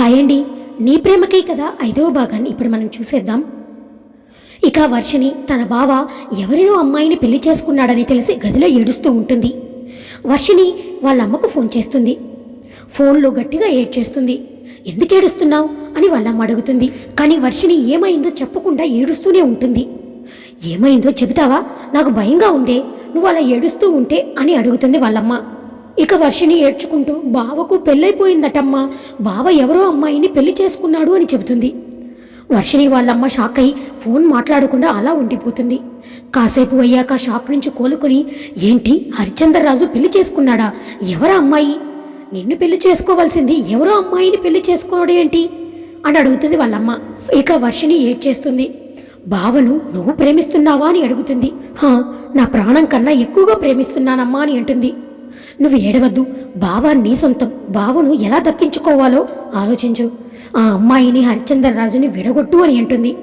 Hi అండి నీ ప్రేమకే కదా ఐదవ భాగాన్ని ఇప్పుడు మనం చూసేద్దాం. ఇక వర్షిని తన బావ ఎవరినో అమ్మాయిని పెళ్ళి చేసుకున్నాడని తెలిసి గదిలో ఏడుస్తూ ఉంటుంది. వర్షిని వాళ్ళ అమ్మకు ఫోన్ చేస్తుంది. ఫోన్లో గట్టిగా ఏడ్చేస్తుంది. ఎందుకు ఏడుస్తున్నావు? అని వాళ్ళమ్మ అడుగుతుంది. కానీ వర్షిని ఏమైందో చెప్పకుండా ఏడుస్తూనే ఉంటుంది. ఏమైందో చెబుతావా? నాకు భయంగా ఉందే. నువ్వు అలా ఏడుస్తూ ఉంటే అని అడుగుతుంది వాళ్ళమ్మ ఇక వర్షిని ఏడ్చుకుంటూ బావకు పెళ్ళైపోయిందటమ్మా. బావ ఎవరో అమ్మాయిని పెళ్ళి చేసుకున్నాడు అని చెబుతుంది. వర్షిని వాళ్ళమ్మ షాక్ అయి ఫోన్ మాట్లాడకుండా అలా ఉండిపోతుంది. కాసేపు అయ్యాక షాక్ నుంచి కోలుకొని ఏంటి హరిచందర్ రాజు పెళ్ళి చేసుకున్నాడా? ఎవరా అమ్మాయి? నిన్ను పెళ్ళి చేసుకోవాల్సింది ఎవరో అమ్మాయిని పెళ్ళి చేసుకోవడం ఏంటి? అని అడుగుతుంది వాళ్ళమ్మ. ఇక వర్షిని ఏడ్చేస్తుంది బావను నువ్వు ప్రేమిస్తున్నావా? అని అడుగుతుంది. హా నా ప్రాణం కన్నా ఎక్కువగా ప్రేమిస్తున్నానమ్మా అని అంటుంది. నువ్వు ఏడవద్దు. బావ నీ సొంతం. బావను ఎలా దక్కించుకోవాలో ఆలోచించు. ఆ అమ్మాయిని హరిచందర్ రాజుని విడగొట్టు అని అంటుంది.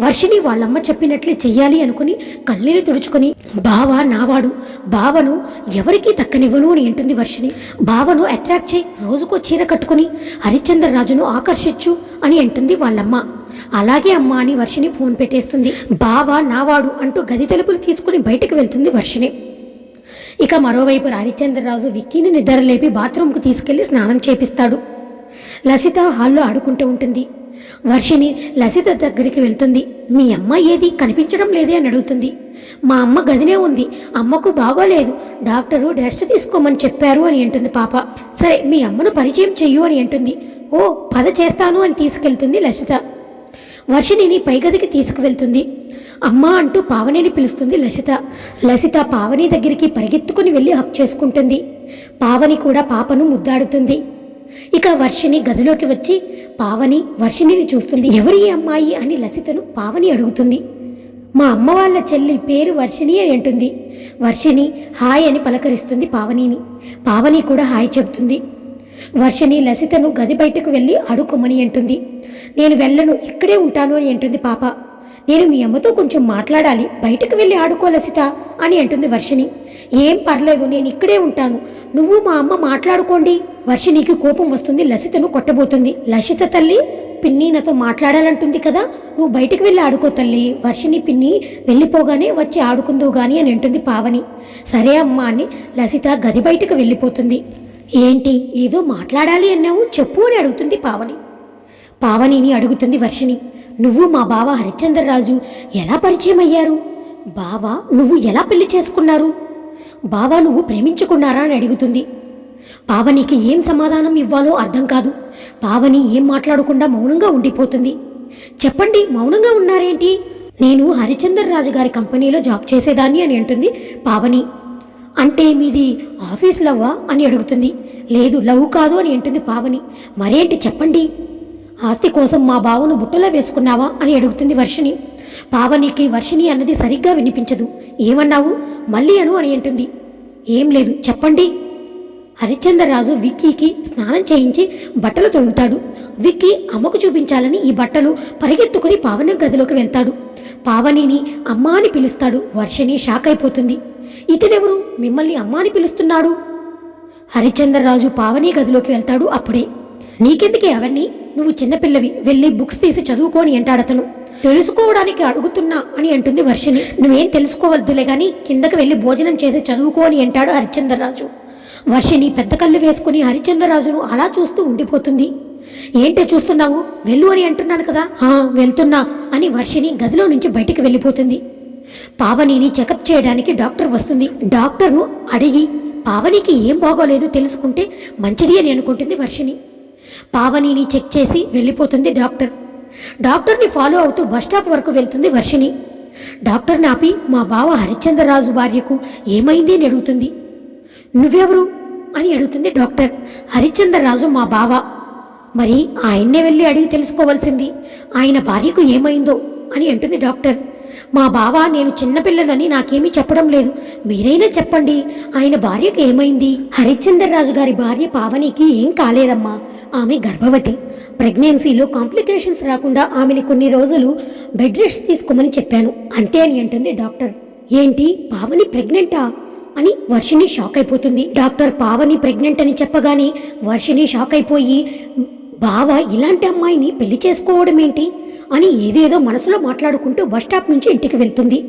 వర్షిని వాళ్ళమ్మ చెప్పినట్లే చెయ్యాలి అనుకుని కళ్ళీని తుడుచుకొని బావ నావాడు. బావను ఎవరికీ దక్కనివ్వను అని అంటుంది వర్షిని బావను అట్రాక్ట్ చేయి. రోజుకో చీర కట్టుకుని హరిశ్చంద్ర రాజును ఆకర్షించు అని అంటుంది వాళ్ళమ్మ. అలాగే అమ్మ అని వర్షిని ఫోన్ పెట్టేస్తుంది. బావ నావాడు అంటూ గది తలుపులు తీసుకుని బయటకు వెళ్తుంది వర్షిని ఇక మరోవైపు రారిచంద్రరాజు విక్కీని నిద్రలేపి బాత్రూంకు తీసుకెళ్ళి స్నానం చేపిస్తాడు. లసిత హాల్లో ఆడుకుంటూ ఉంటుంది. వర్షిని లసిత దగ్గరికి వెళ్తుంది. మీ అమ్మ ఏది? కనిపించడం లేదే అని అడుగుతుంది. మా అమ్మ గదినే ఉంది. అమ్మకు బాగోలేదు. డాక్టరు రెస్ట్ తీసుకోమని చెప్పారు అని అంటుంది పాప. సరే మీ అమ్మను పరిచయం చెయ్యు అని అంటుంది. ఓ పద చేస్తాను అని తీసుకెళ్తుంది లసిత. వర్షిణిని పైగదికి తీసుకువెళ్తుంది. అమ్మ అంటూ పావనిని పిలుస్తుంది లసిత. లసిత పావని దగ్గరికి పరిగెత్తుకుని వెళ్ళి హక్ చేసుకుంటుంది. పావని కూడా పాపను ముద్దాడుతుంది. ఇక వర్షిని గదిలోకి వచ్చి పావని వర్షిణిని చూస్తుంది. ఎవరి ఈ అమ్మాయి? అని లసితను పావని అడుగుతుంది. మా అమ్మ వాళ్ళ చెల్లి పేరు వర్షిణి అని అంటుంది. వర్షిణి హాయ్ అని పలకరిస్తుంది పావనిని. పావని కూడా హాయ్ చెబుతుంది. వర్షిణి లసితను గది బయటకు వెళ్ళి అడుకోమని అంటుంది. నేను వెళ్ళను ఇక్కడే ఉంటాను అని అంటుంది పాప. నేను మీ అమ్మతో కొంచెం మాట్లాడాలి. బయటకు వెళ్ళి ఆడుకో లసిత అని అంటుంది వర్షిణి. ఏం పర్లేదు నేను ఇక్కడే ఉంటాను. నువ్వు మా అమ్మ మాట్లాడుకోండి. వర్షిణికి కోపం వస్తుంది లసితను కొట్టబోతుంది. లసిత తల్లి పిన్ని నాతో మాట్లాడాలంటుంది కదా. నువ్వు బయటకు వెళ్ళి ఆడుకో తల్లి. వర్షిని పిన్ని వెళ్ళిపోగానే వచ్చి ఆడుకుందో గాని అని అంటుంది పావని. సరే అమ్మా అని లసిత గది బయటకు వెళ్ళిపోతుంది. ఏంటి ఏదో మాట్లాడాలి అన్నావు? చెప్పు అని అడుగుతుంది పావని. పావనిని అడుగుతుంది వర్షిణి. నువ్వు మా బావ హరిశ్చంద్రరాజు ఎలా పరిచయం అయ్యారు బావ నువ్వు ఎలా పెళ్ళి చేసుకున్నారు? బావ నువ్వు ప్రేమించుకున్నారా? అని అడుగుతుంది. పావనికి ఏం సమాధానం ఇవ్వాలో అర్థం కాదు. పావని ఏం మాట్లాడకుండా మౌనంగా ఉండిపోతుంది. చెప్పండి మౌనంగా ఉన్నారేంటి? నేను హరిచందర్ రాజు గారి కంపెనీలో జాబ్ చేసేదాన్ని అని అంటుంది పావని. అంటే మీది ఆఫీస్ లవ్వా? అని అడుగుతుంది. లేదు లవ్ కాదు అని అంటుంది పావని. మరేంటి చెప్పండి? ఆస్తి కోసం మా బావను బుట్టలో వేసుకున్నావా అని అడుగుతుంది వర్షిణి. పావనికి వర్షిణి అన్నది సరిగ్గా వినిపించదు. ఏమన్నావు? మళ్ళీ అను అని అంటుంది. ఏం లేదు చెప్పండి. హరిశ్చంద్రరాజు విక్కీకి స్నానం చేయించి బట్టలు తొడుగుతాడు. విక్కీ అమ్మకు చూపించాలని ఈ బట్టలు పరిగెత్తుకుని పావని గదిలోకి వెళ్తాడు. పావనిని అమ్మ అని పిలుస్తాడు. వర్షిణి షాక్ అయిపోతుంది. ఇతనెవరు? మిమ్మల్ని అమ్మ అని పిలుస్తున్నాడు. హరిశ్చంద్రరాజు పావని గదిలోకి వెళ్తాడు అప్పుడే. నీకెందుకే అవన్నీ? నువ్వు చిన్నపిల్లవి వెళ్ళి బుక్స్ తీసి చదువుకోని అంటాడతను తెలుసుకోవడానికి అడుగుతున్నా అని అంటుంది వర్షిని నువ్వేం తెలుసుకోవద్దులే గాని కిందకి వెళ్ళి భోజనం చేసి చదువుకోని అంటాడు హరిచంద్రరాజు వర్షిని పెద్ద కళ్ళు వేసుకుని హరిచంద్రరాజును అలా చూస్తూ ఉండిపోతుంది. ఏంటే చూస్తున్నావు? వెళ్ళు అని అంటున్నాను కదా. వెళ్తున్నా అని వర్షిని గదిలో నుంచి బయటికి వెళ్ళిపోతుంది. పావనిని చెకప్ చేయడానికి డాక్టర్ వస్తుంది. డాక్టర్ను అడిగి పావనికి ఏం బాగోలేదు తెలుసుకుంటే మంచిది అని అనుకుంటుంది వర్షిని పావనిని చెక్ చేసి వెళ్ళిపోతుంది డాక్టర్. డాక్టర్ని ఫాలో అవుతూ బస్టాప్ వరకు వెళ్తుంది వర్షిని డాక్టర్ని ఆపి మా బావ హరిశ్చంద్రరాజు భార్యకు ఏమైంది? అని అడుగుతుంది. నువ్వెవరు? అని అడుగుతుంది డాక్టర్. హరిశ్చంద్రరాజు మా బావ. మరి ఆయన్నే వెళ్ళి అడిగి తెలుసుకోవాల్సింది. ఆయన భార్యకు ఏమైందో? అని అంటుంది డాక్టర్. మా బావ నేను చిన్నపిల్లనని నాకేమీ చెప్పడం లేదు. మీరైనా చెప్పండి. ఆయన భార్యకు ఏమైంది? హరిశ్చందర్ రాజు గారి భార్య పావనికి ఏం కాలేదమ్మా? ఆమె గర్భవతి. ప్రెగ్నెన్సీలో కాంప్లికేషన్స్ రాకుండా ఆమెని కొన్ని రోజులు బెడ్ రెస్ట్ తీసుకోమని చెప్పాను. అంతే అని అంటుంది డాక్టర్. ఏంటి? పావని ప్రెగ్నెంటా? అని వర్షిణి షాక్ అయిపోతుంది. డాక్టర్ పావని ప్రెగ్నెంట్ అని చెప్పగానే వర్షిణి షాక్ అయిపోయి బావ ఇలాంటి అమ్మాయిని పెళ్ళి చేసుకోవడం ఏంటి అని ఏదేదో మనసులో మాట్లాడుకుంటూ బస్టాప్ నుంచి ఇంటికి వెళ్తుంది.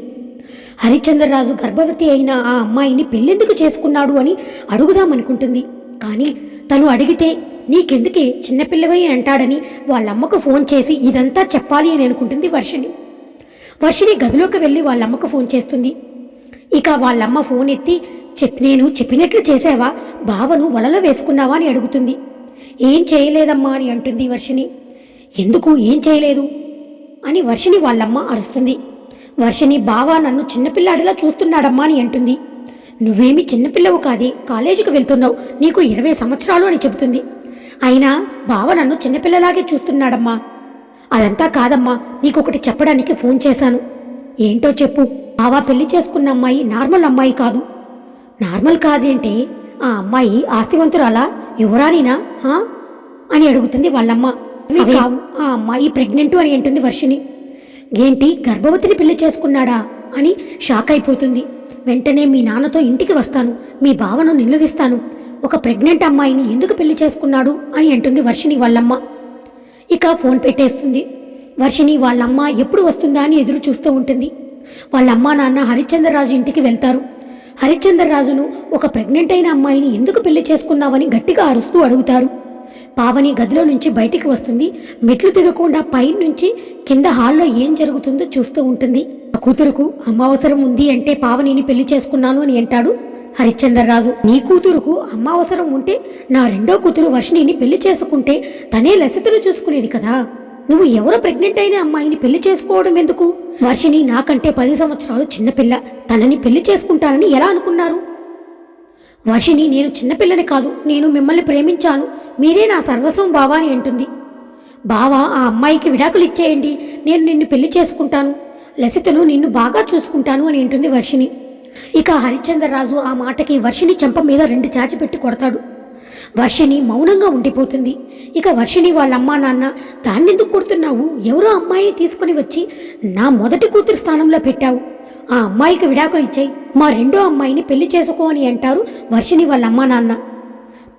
హరిచంద్రరాజు గర్భవతి అయిన ఆ అమ్మాయిని పెళ్ళెందుకు చేసుకున్నాడు అని అడుగుదామనుకుంటుంది. కానీ తను అడిగితే నీకెందుకే చిన్నపిల్లవై అంటాడని వాళ్ళమ్మకు ఫోన్ చేసి ఇదంతా చెప్పాలి అని అనుకుంటుంది వర్షిణి. వర్షిణి గదిలోకి వెళ్ళి వాళ్ళమ్మకు ఫోన్ చేస్తుంది. ఇక వాళ్ళమ్మ ఫోన్ ఎత్తి చెప్ నేను చెప్పినట్లు చేసావా? బావను వలలో వేసుకున్నావా? అని అడుగుతుంది. ఏం చేయలేదమ్మా అని అంటుంది వర్షిణి. ఎందుకు? ఏం చేయలేదు? అని వర్షిని వాళ్ళమ్మ అరుస్తుంది. వర్షిని బావా నన్ను చిన్నపిల్లాడిలా చూస్తున్నాడమ్మా అని అంటుంది. నువ్వేమి చిన్నపిల్లవు కాదే కాలేజీకి వెళ్తున్నావు నీకు ఇరవై సంవత్సరాలు అని చెబుతుంది. అయినా బావ నన్ను చిన్నపిల్లలాగే చూస్తున్నాడమ్మా. అదంతా కాదమ్మా నీకొకటి చెప్పడానికి ఫోన్ చేశాను. ఏంటో చెప్పు బావా పెళ్ళి చేసుకున్న అమ్మాయి నార్మల్ అమ్మాయి కాదు. నార్మల్ కాదేంటే ఆ అమ్మాయి ఆస్తివంతురాలా యువరానినా హా? అని అడుగుతుంది వాళ్ళమ్మ. అవి కావు. ఆ అమ్మాయి ప్రెగ్నెంట్ అని అంటుంది వర్షిని ఏంటి గర్భవతిని పెళ్ళి చేసుకున్నాడా అని షాక్ అయిపోతుంది. వెంటనే మీ నాన్నతో ఇంటికి వస్తాను. మీ బావను నిలదీస్తాను. ఒక ప్రెగ్నెంట్ అమ్మాయిని ఎందుకు పెళ్ళి చేసుకున్నాడు అని అంటుంది వర్షిని వాళ్ళమ్మ. ఇక ఫోన్ పెట్టేస్తుంది. వర్షిని వాళ్ళమ్మ ఎప్పుడు వస్తుందా అని ఎదురు చూస్తూ ఉంటుంది. వాళ్ళ అమ్మా నాన్న హరిశ్చంద్రరాజు ఇంటికి వెళ్తారు. హరిశ్చంద్రరాజును ఒక ప్రెగ్నెంట్ అయిన అమ్మాయిని ఎందుకు పెళ్ళి చేసుకున్నావని గట్టిగా అరుస్తూ అడుగుతారు. పావని గదిలో నుంచి బయటికి వస్తుంది. మెట్లు దిగకుండా పై నుంచి కింద హాల్లో ఏం జరుగుతుందో చూస్తూ ఉంటుంది. ఆ కూతురుకు అమ్మ అవసరం ఉంది అంటే పావనిని పెళ్ళి చేసుకున్నాను అని అంటాడు హరిశ్చంద్రరాజు. నీ కూతురుకు అమ్మ అవసరం ఉంటే నా రెండో కూతురు వర్షిణిని పెళ్ళి చేసుకుంటే తనే లసితను చూసుకునేది కదా. నువ్వు ఎవరో ప్రెగ్నెంట్ అయిన అమ్మాయిని పెళ్ళి చేసుకోవడం ఎందుకు? వర్షిణి నాకంటే పది సంవత్సరాలు చిన్నపిల్ల. తనని పెళ్ళి చేసుకుంటానని ఎలా అనుకున్నారు? వర్షిని నేను చిన్నపిల్లని కాదు నేను మిమ్మల్ని ప్రేమించాను. మీరే నా సర్వస్వం బావా అని అంటుంది. బావా ఆ అమ్మాయికి విడాకులు ఇచ్చేయండి నేను నిన్ను పెళ్ళి చేసుకుంటాను. లసితను నిన్ను బాగా చూసుకుంటాను అని అంటుంది వర్షిని ఇక హరిశ్చంద్రరాజు ఆ మాటకి వర్షిని చెంప మీద రెండు చాచి పెట్టి కొడతాడు. వర్షిని మౌనంగా ఉండిపోతుంది. ఇక వర్షిని వాళ్ళ అమ్మా నాన్న దాన్నెందుకు కొడుతున్నావు? ఎవరో అమ్మాయిని తీసుకుని వచ్చి నా మొదటి కూతురు స్థానంలో పెట్టావు. ఆ అమ్మాయికి విడాకులు ఇచ్చాయి. మా రెండో అమ్మాయిని పెళ్ళి చేసుకో అని అంటారు వర్షిని వాళ్ళ అమ్మా నాన్న.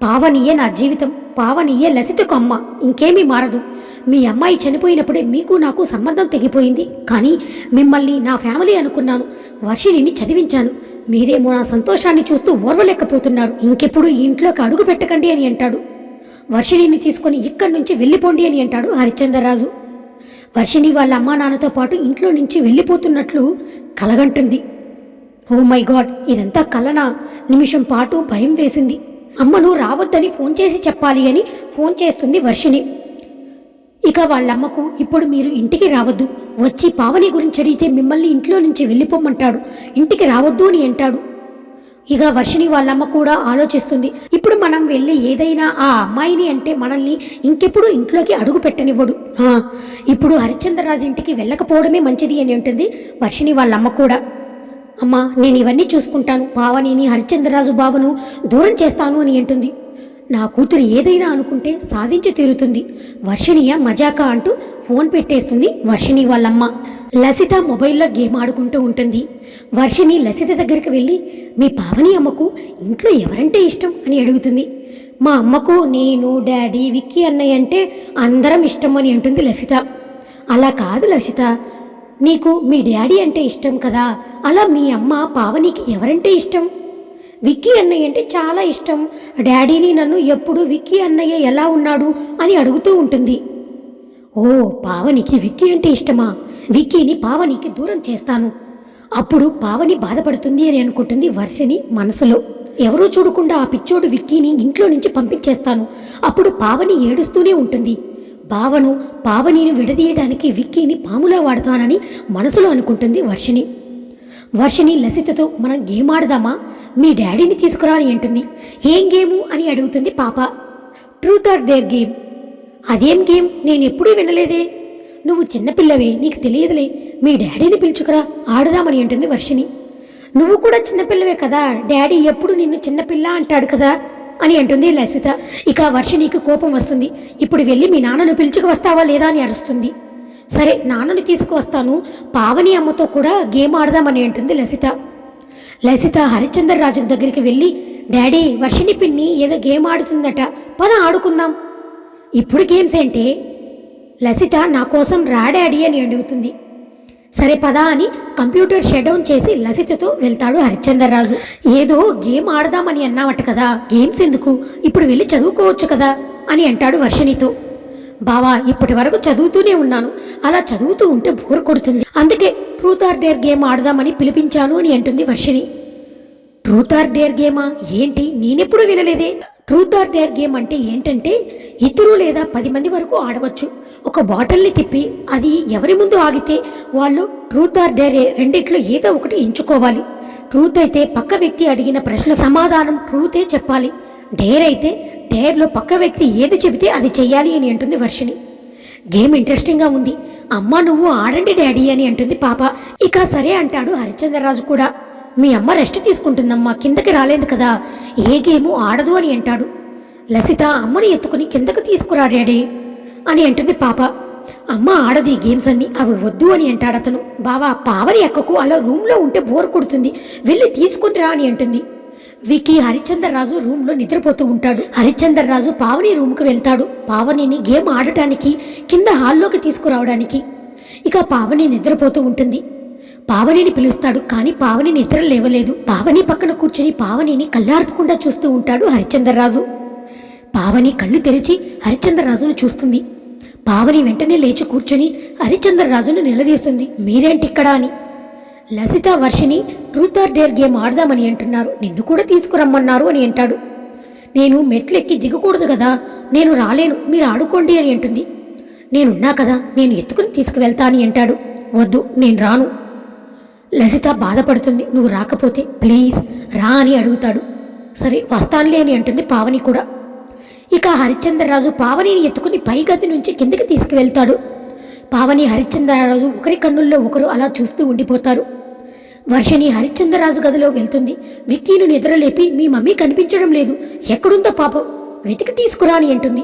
పావనియే నా జీవితం పావనియే లసితకు అమ్మ. ఇంకేమీ మారదు. మీ అమ్మాయి చనిపోయినప్పుడే మీకు నాకు సంబంధం తెగిపోయింది. కానీ మిమ్మల్ని నా ఫ్యామిలీ అనుకున్నాను. వర్షిణిని చదివించాను. మీరేమో నా సంతోషాన్ని చూస్తూ ఓర్వలేకపోతున్నారు. ఇంకెప్పుడు ఈ ఇంట్లోకి అడుగు పెట్టకండి అని అంటాడు. వర్షిణిని తీసుకొని ఇక్కడి నుంచి వెళ్ళిపోండి అని అంటాడు హరిశ్చంద్రరాజు. వర్షిణి వాళ్ళ అమ్మా నాన్నతో పాటు ఇంట్లో నుంచి వెళ్ళిపోతున్నట్లు కలగంటుంది. ఓ మై గాడ్ ఇదంతా కలనా? నిమిషం పాటు భయం వేసింది. అమ్మను రావద్దని ఫోన్ చేసి చెప్పాలి అని ఫోన్ చేస్తుంది వర్షిణి. ఇక వాళ్ళమ్మకు ఇప్పుడు మీరు ఇంటికి రావద్దు. వచ్చి పావని గురించి అడిగితే మిమ్మల్ని ఇంట్లో నుంచి వెళ్ళిపోమంటాడు. ఇంటికి రావద్దు అని అంటాడు. ఇక వర్షిని వాళ్ళమ్మ కూడా ఆలోచిస్తుంది. ఇప్పుడు మనం వెళ్ళి ఏదైనా ఆ అమ్మాయిని అంటే మనల్ని ఇంకెప్పుడు ఇంట్లోకి అడుగు పెట్టనివ్వడు. ఇప్పుడు హరిశ్చంద్రరాజు ఇంటికి వెళ్ళకపోవడమే మంచిది అని ఉంటుంది వర్షిని వాళ్ళమ్మ కూడా. అమ్మా నేను ఇవన్నీ చూసుకుంటాను. పావనిని హరిశ్చంద్రరాజు బావను దూరం చేస్తాను అని అంటుంది. నా కూతురు ఏదైనా అనుకుంటే సాధించి తీరుతుంది. వర్షిణియ మజాకా అంటూ ఫోన్ పెట్టేస్తుంది వర్షిణి వాళ్ళమ్మ. లసిత మొబైల్లో గేమ్ ఆడుకుంటూ ఉంటుంది. వర్షిణి లసిత దగ్గరికి వెళ్ళి మీ పావని అమ్మకు ఇంట్లో ఎవరంటే ఇష్టం? అని అడుగుతుంది. మా అమ్మకు నేను డాడీ విక్కీ అన్నయ్య అంటే అందరం ఇష్టం అని అంటుంది లసిత. అలా కాదు లసిత. నీకు మీ డాడీ అంటే ఇష్టం కదా. అలా మీ అమ్మ పావనికి ఎవరంటే ఇష్టం? విక్కీ అన్నయ్య అంటే చాలా ఇష్టం. డాడీని నన్ను ఎప్పుడు విక్కీ అన్నయ్య ఎలా ఉన్నాడు? అని అడుగుతూ ఉంటుంది. ఓ పావనికి విక్కీ అంటే ఇష్టమా? విక్కీని పావనికి దూరం చేస్తాను. అప్పుడు పావని బాధపడుతుంది అని అనుకుంటుంది వర్షిని మనసులో. ఎవరూ చూడకుండా ఆ పిచ్చోడు విక్కీని ఇంట్లో నుంచి పంపించేస్తాను. అప్పుడు పావని ఏడుస్తూనే ఉంటుంది. బావను పావనిని విడదీయడానికి విక్కీని పాములా వాడతానని మనసులో అనుకుంటుంది వర్షిని వర్షిని లసితతో మనం గేమ్ ఆడదామా? మీ డాడీని తీసుకురా అని అంటుంది. ఏం గేము? అని అడుగుతుంది పాప. Truth or dare game. అదేం గేమ్? నేను ఎప్పుడూ వినలేదే. నువ్వు చిన్నపిల్లవే నీకు తెలియదులే. మీ డాడీని పిలుచుకురా ఆడుదామని అంటుంది వర్షిని నువ్వు కూడా చిన్నపిల్లవే కదా డాడీ ఎప్పుడు నిన్ను చిన్నపిల్ల అంటాడు కదా అని అంటుంది లసిత. ఇక వర్షినికి కోపం వస్తుంది. ఇప్పుడు వెళ్ళి మీ నాన్నను పిలుచుకు వస్తావా లేదా అని అరుస్తుంది. సరే నాన్నను తీసుకువస్తాను పావని అమ్మతో కూడా గేమ్ ఆడదామని అంటుంది లసిత. లసిత హరిశ్చందర్ రాజు దగ్గరికి వెళ్ళి డాడీ వర్షిని పిన్ని ఏదో గేమ్ ఆడుతుందట పద ఆడుకుందాం. ఇప్పుడు గేమ్స్ ఏంటి? లసిత నా కోసం రాడాడి అని అడుగుతుంది. సరే పదా అని కంప్యూటర్ షట్ డౌన్ చేసి లసితతో వెళ్తాడు హరిశ్చందర్ రాజు ఏదో గేమ్ ఆడదామని అన్నావట కదా గేమ్స్ ఎందుకు? ఇప్పుడు వెళ్ళి చదువుకోవచ్చు కదా అని అంటాడు వర్షినితో బావా ఇప్పటి వరకు చదువుతూనే ఉన్నాను. అలా చదువుతూ ఉంటే బోర్ కొడుతుంది. అందుకే ట్రూత్ ఆర్ డేర్ గేమ్ ఆడదామని పిలిపించాను అని అంటుంది వర్షిని ట్రూత్ ఆర్ డేర్ గేమా? ఏంటి? నేనెప్పుడు వినలేదే. ట్రూత్ ఆర్ డేర్ గేమ్ అంటే ఏంటంటే ఇద్దరు లేదా పది మంది వరకు ఆడవచ్చు. ఒక బాటిల్ని తిప్పి అది ఎవరి ముందు ఆగితే వాళ్ళు ట్రూత్ ఆర్ డేరే రెండిట్లో ఏదో ఒకటి ఎంచుకోవాలి. ట్రూత్ అయితే పక్క వ్యక్తి అడిగిన ప్రశ్న సమాధానం ట్రూతే చెప్పాలి. డేర్ అయితే డేర్లో పక్క వ్యక్తి ఏది చెబితే అది చెయ్యాలి అని అంటుంది వర్షిని గేమ్ ఇంట్రెస్టింగ్గా ఉంది. అమ్మ నువ్వు ఆడండి డాడీ అని అంటుంది పాప. ఇక సరే అంటాడు హరిచంద్రరాజు కూడా. మీ అమ్మ రెస్ట్ తీసుకుంటుందమ్మా కిందకి రాలేదు కదా. ఏ గేము ఆడదు అని అంటాడు. లసిత అమ్మని ఎత్తుకుని కిందకు తీసుకురా డాడీ. అని అంటుంది పాప. అమ్మ ఆడదు ఈ గేమ్స్ అన్ని అవి వద్దు అని అంటాడు అతను. బావా పావని ఎక్కకు అలా రూమ్లో ఉంటే బోర్ కొడుతుంది. వెళ్ళి తీసుకుని రా అని అంటుంది. వికి హరిచందర్ రాజు రూమ్లో నిద్రపోతూ ఉంటాడు. హరిచందర్ రాజు పావని రూమ్కి వెళ్తాడు. పావనిని గేమ్ ఆడటానికి కింద హాల్లోకి తీసుకురావడానికి. ఇక పావని నిద్రపోతూ ఉంటుంది. పావనిని పిలుస్తాడు కానీ పావని నిద్ర లేవలేదు. పావని పక్కన కూర్చుని పావనిని కళ్ళార్పకుండా చూస్తూ ఉంటాడు హరిచందర్ రాజు పావని కళ్ళు తెరిచి హరిచందర్ రాజును చూస్తుంది. పావని వెంటనే లేచి కూర్చొని హరిచంద్రరాజును నిలదీస్తుంది. మీరేంటి ఇక్కడ అని? Lasitha Varshini truth or dare game ఆడదామని అంటున్నారు. నిన్ను కూడా తీసుకురమ్మన్నారు అని అంటాడు. నేను మెట్లెక్కి దిగకూడదు కదా. నేను రాలేను. మీరు ఆడుకోండి అని అంటుంది. నేనున్నా కదా. నేను ఎత్తుకుని తీసుకువెళ్తా అని అంటాడు. వద్దు. నేను రాను. లసిత బాధపడుతుంది. నువ్వు రాకపోతే ప్లీజ్ రా అని అడుగుతాడు. సరే వస్తానులే అని అంటుంది పావని కూడా. ఇక హరిశ్చంద్రరాజు పావనిని ఎత్తుకుని పై గది నుంచి కిందకి తీసుకువెళ్తాడు. పావని హరిశ్చంద్రరాజు ఒకరి కన్నుల్లో ఒకరు అలా చూస్తూ ఉండిపోతారు. వర్షిణి హరిశ్చంద్రరాజు గదిలో వెళ్తుంది. విక్కీను నిద్రలేపి మీ మమ్మీ కనిపించడం లేదు. ఎక్కడుందో పాపం. వెతికి తీసుకురా అని అంటుంది.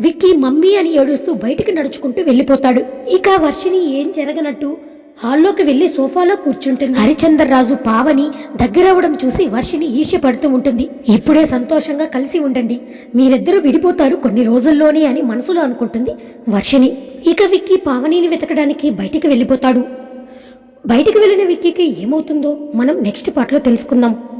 విక్కీ మమ్మీ అని ఏడుస్తూ బయటికి నడుచుకుంటూ వెళ్ళిపోతాడు. ఇక వర్షిణి ఏం జరగనట్టు హాల్లోకి వెళ్ళి సోఫాలో కూర్చుంటుంది. హరిచందర్ రాజు పావని దగ్గరవడం చూసి వర్షిని ఈర్ష్య ఉంటుంది. ఇప్పుడే సంతోషంగా కలిసి ఉండండి. మీరిద్దరూ విడిపోతారు కొన్ని రోజుల్లోనే అని మనసులో అనుకుంటుంది వర్షిని ఇక విక్కీ పావనిని వెతకడానికి బయటికి వెళ్ళిపోతాడు. బయటికి వెళ్ళిన విక్కీకి ఏమవుతుందో మనం నెక్స్ట్ పార్ట్లో తెలుసుకుందాం.